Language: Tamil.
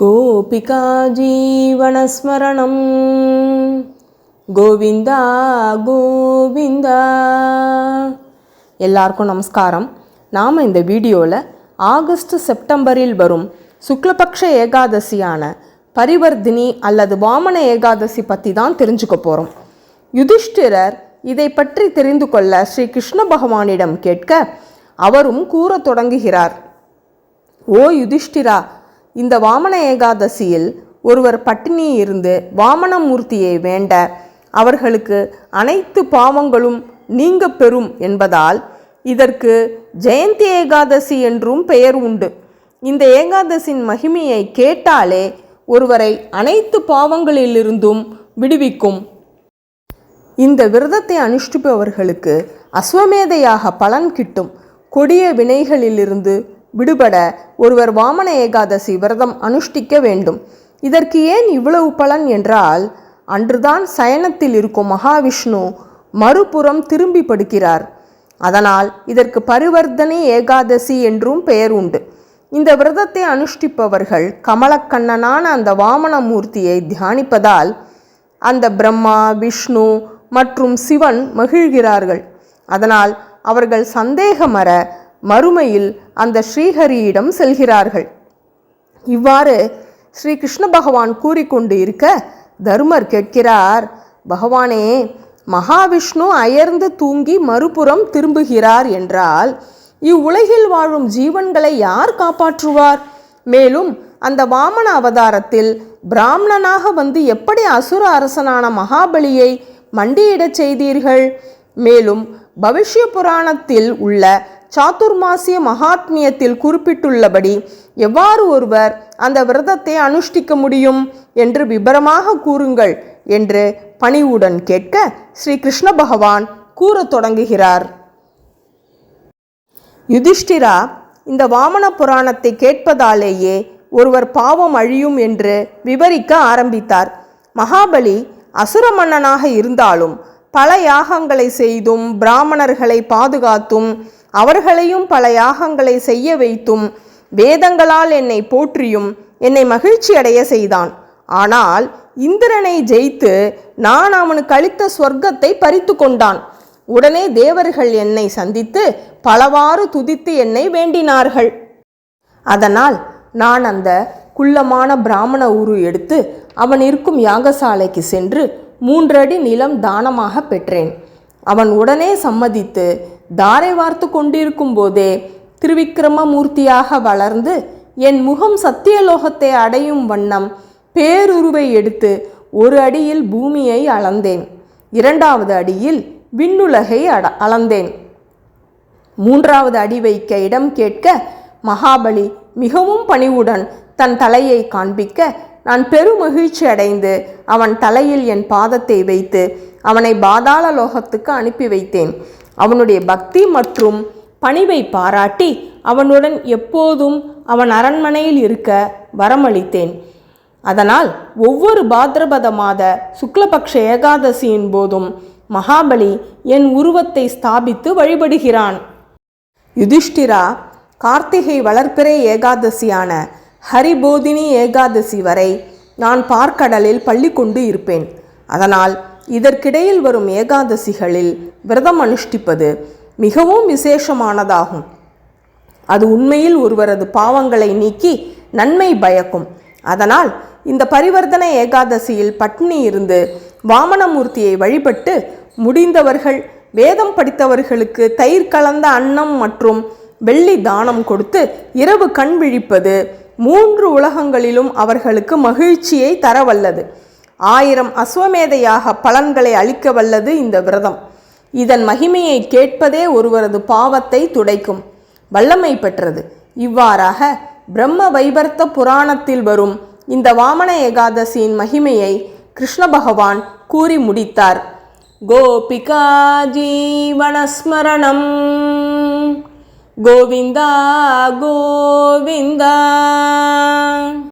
கோபிகா ஜீவனஸ்மரணம். கோவிந்தா கோவிந்தா. எல்லாருக்கும் நமஸ்காரம். நாம் இந்த வீடியோவில் ஆகஸ்ட் செப்டம்பரில் வரும் சுக்லபக்ஷ ஏகாதசியான பரிவர்த்தினி அல்லது வாமன ஏகாதசி பற்றி தான் தெரிஞ்சுக்க போகிறோம் யுதிஷ்டிரர் இதை பற்றி தெரிந்து கொள்ள ஸ்ரீ கிருஷ்ண பகவானிடம் கேட்க அவரும் கூறத் தொடங்குகிறார். ஓ யுதிஷ்டிரா இந்த வாமன ஏகாதசியில் ஒருவர் பட்டினி இருந்து வாமனமூர்த்தியை வேண்ட அவர்களுக்கு அனைத்து பாவங்களும் நீங்க பெறும் என்பதால் இதற்கு ஜெயந்தி ஏகாதசி என்றும் பெயர் உண்டு. இந்த ஏகாதசியின் மகிமையை கேட்டாலே ஒருவரை அனைத்து பாவங்களிலிருந்தும் விடுவிக்கும். இந்த விரதத்தை அனுஷ்டிப்பவர்களுக்கு அஸ்வமேதையாக பலன் கிட்டும். கொடிய வினைகளிலிருந்து விடுபட ஒருவர் வாமன ஏகாதசி விரதம் அனுஷ்டிக்க வேண்டும். இதற்கு ஏன் இவ்வளவு பலன் என்றால் அன்றுதான் சயனத்தில் இருக்கும் மகாவிஷ்ணு மறுபுறம் திரும்பி படுக்கிறார். அதனால் இதற்கு பரிவர்த்தனை ஏகாதசி என்றும் பெயர் உண்டு. இந்த விரதத்தை அனுஷ்டிப்பவர்கள் கமலக்கண்ணனான அந்த வாமன மூர்த்தியை தியானிப்பதால் அந்த பிரம்மா விஷ்ணு மற்றும் சிவன் மகிழ்கிறார்கள். அதனால் அவர்கள் சந்தேகமற மறுமையில் அந்த ஸ்ரீஹரியிடம் செல்கிறார்கள். இவ்வாறு ஸ்ரீ கிருஷ்ண பகவான் கூறிக்கொண்டு இருக்க தருமர் கேட்கிறார் பகவானே மகாவிஷ்ணு அயர்ந்து தூங்கி மறுபுறம் திரும்புகிறார் என்றால் இவ்வுலகில் வாழும் ஜீவன்களை யார் காப்பாற்றுவார்? மேலும் அந்த வாமன அவதாரத்தில் பிராமணனாக வந்து எப்படி அசுர அரசனான மகாபலியை மண்டியிடச் செய்தீர்கள்? மேலும் பவிஷ்ய புராணத்தில் உள்ள சாத்துர்மாசிய மகாத்மியத்தில் குறிப்பிட்டுள்ளபடி எவ்வாறு ஒருவர் அந்த விரதத்தை அனுஷ்டிக்க முடியும் என்று விபரமாக கூறுங்கள் என்று பணிவுடன் கேட்க ஸ்ரீ கிருஷ்ண பகவான் கூறத் தொடங்குகிறார். யுதிஷ்டிரா இந்த வாமன புராணத்தை கேட்பதாலேயே ஒருவர் பாவம் அழியும் என்று விவரிக்க ஆரம்பித்தார். மகாபலி அசுர மன்னனாக இருந்தாலும் பல யாகங்களை செய்தும் பிராமணர்களை பாதுகாத்தும் அவர்களையும் பல யாகங்களை செய்ய வைத்தும் வேதங்களால் என்னை போற்றியும் என்னை மகிழ்ச்சி அடைய செய்தான். ஆனால் இந்திரனை ஜெயித்து நான் அவனுக்கு அளித்த சொர்க்கத்தை பறித்து கொண்டான். உடனே தேவர்கள் என்னை சந்தித்து பலவாறு துதித்து என்னை வேண்டினார்கள். அதனால் நான் அந்த குள்ளமான பிராமண உரு எடுத்து அவன் இருக்கும் யாகசாலைக்கு சென்று மூன்றடி நிலம் தானமாக பெற்றேன். அவன் உடனே சம்மதித்து தாரை வார்த்து கொண்டிருக்கும் போதே திருவிக்கிரமமூர்த்தியாக வளர்ந்து என் முகம் சத்தியலோகத்தை அடையும் வண்ணம் பேருருவை எடுத்து ஒரு அடியில் பூமியை அளந்தேன். இரண்டாவது அடியில் விண்ணுலகை அட அளந்தேன். மூன்றாவது அடி வைக்க இடம் கேட்க மகாபலி மிகவும் பணிவுடன் தன் தலையை காண்பிக்க நான் பெருமகிழ்ச்சி அடைந்து அவன் தலையில் என் பாதத்தை வைத்து அவனை பாதாள லோகத்துக்கு அனுப்பி வைத்தேன். அவனுடைய பக்தி மற்றும் பணிவை பாராட்டி அவனுடன் எப்போதும் அவன் அரண்மனையில் இருக்க வரமளித்தேன். அதனால் ஒவ்வொரு பாத்ரபத மாத சுக்லபக்ஷ ஏகாதசியின் போதும் மகாபலி என் உருவத்தை ஸ்தாபித்து வழிபடுகிறான். யுதிஷ்டிரா கார்த்திகை வளர்ப்பிறை ஏகாதசியான ஹரிபோதினி ஏகாதசி வரை நான் பார்க்கடலில் பள்ளி கொண்டு இருப்பேன். அதனால் இதற்கிடையில் வரும் ஏகாதசிகளில் விரதம் அனுஷ்டிப்பது மிகவும் விசேஷமானதாகும். அது உண்மையில் ஒருவரது பாவங்களை நீக்கி நன்மை பயக்கும். அதனால் இந்த பரிவர்த்தனை ஏகாதசியில் பட்னி இருந்து வாமனமூர்த்தியை வழிபட்டு முடிந்தவர்கள் வேதம் படித்தவர்களுக்கு தயிர் கலந்த அன்னம் மற்றும் வெள்ளி தானம் கொடுத்து இரவு கண் விழிப்பது மூன்று உலகங்களிலும் அவர்களுக்கு மகிழ்ச்சியை தரவல்லது. ஆயிரம் அஸ்வமேதையாக பலன்களை அளிக்க வல்லது இந்த விரதம். இதன் மகிமையை கேட்பதே ஒருவரது பாவத்தை துடைக்கும். வல்லமை பெற்றது. இவ்வாறாக பிரம்ம வைவர்த்த புராணத்தில் வரும் இந்த வாமன ஏகாதசியின் மகிமையை கிருஷ்ண பகவான் கூறி முடித்தார். கோபிகா ஜீவனஸ்மரணம். கோவிந்தா கோவிந்தா.